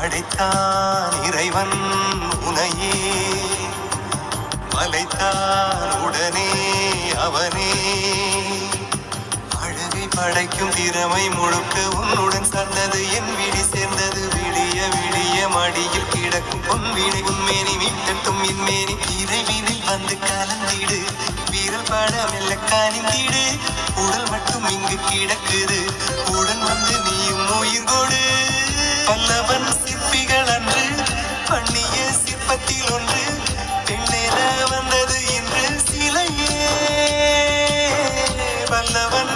படைத்தான் இறைவன் உனையே மலைத்தான் உடனே அவனே. அழகை படைக்கும் திறமை முழுக்க உன்னுடன் சந்தது. என் விழி சேர்ந்தது விடிய விடிய மடியில் கிடக்கும் பொன்வினை உண்மேனி மீட்டட்டும் இன்மேனி இறைவினில் வந்து கலந்திடு. வீரல் பட மெல்ல காணிந்திடு உடல் மட்டும் இங்கு கிடக்குது. உடன் வந்து நீயும் உயிர் கொடு. பல்லவன்